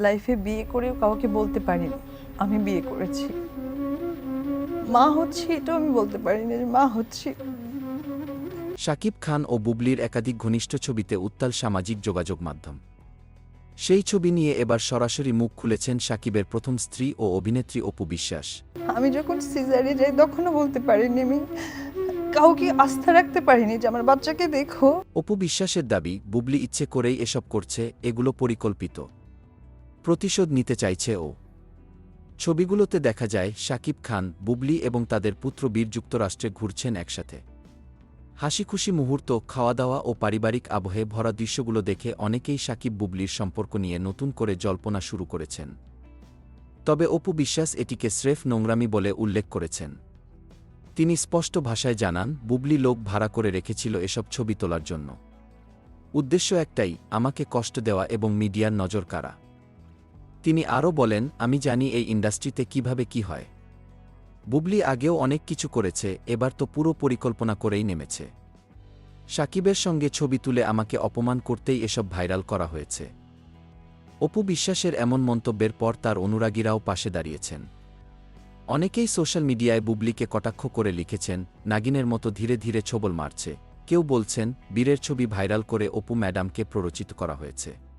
লাইফে বিয়ে করেও কাউকে বলতে পারিনি। আমি বিয়ে করেছি। মা হচ্ছে এটাও আমি বলতে পারিনি যে মা হচ্ছি। শাকিব খান ও বুবলির একাধিক ঘনিষ্ঠ ছবিতে উত্তাল সামাজিক যোগাযোগ মাধ্যম। সেই ছবি নিয়ে এবার সরাসরি মুখ খুলেছেন শাকিবের প্রথম স্ত্রী ও অভিনেত্রী অপু বিশ্বাস। আমি যখন সিজারে যাই তখনও বলতে পারিনি আমি। কাউকে আস্থা রাখতে পারিনি যে আমার বাচ্চাকে দেখো। অপু বিশ্বাসের দাবি বুবলি ইচ্ছে করেই এসব করছে এগুলো পরিকল্পিত। প্রতিশোধ নিতে চাইছে ও। ছবিগুলোতে দেখা যায় শাকিব খান, বুবলি এবং তাদের পুত্র বীর যুক্তরাষ্ট্রে ঘুরছেন একসাথে। হাসিখুশি মুহূর্ত খাওয়া দাওয়া ও পারিবারিক আবহে ভরা দৃশ্যগুলো দেখে অনেকেই শাকিব বুবলির সম্পর্ক নিয়ে নতুন করে জল্পনা শুরু করেছেন। তবে অপু বিশ্বাস এটিকে স্রেফ নোংরামি বলে উল্লেখ করেছেন। তিনি স্পষ্ট ভাষায় জানান, বুবলি লোক ভাড়া করে রেখেছিল এসব ছবি তোলার জন্য। উদ্দেশ্য একটাই, আমাকে কষ্ট দেওয়া এবং মিডিয়ার নজর কাড়া। তিনি আরও বলেন, আমি জানি এই ইন্ডাস্ট্রিতে কীভাবে কি হয়। বুবলি আগেও অনেক কিছু করেছে, এবার তো পুরো পরিকল্পনা করেই নেমেছে। সাকিবের সঙ্গে ছবি তুলে আমাকে অপমান করতেই এসব ভাইরাল করা হয়েছে। অপু বিশ্বাসের এমন মন্তব্যের পর তার অনুরাগীরাও পাশে দাঁড়িয়েছেন। অনেকেই সোশ্যাল মিডিয়ায় বুবলিকে কটাক্ষ করে লিখেছেন, নাগিনের মতো ধীরে ধীরে ছবল মারছে। কেউ বলছেন, বীরের ছবি ভাইরাল করে অপু ম্যাডামকে প্ররোচিত করা হয়েছে।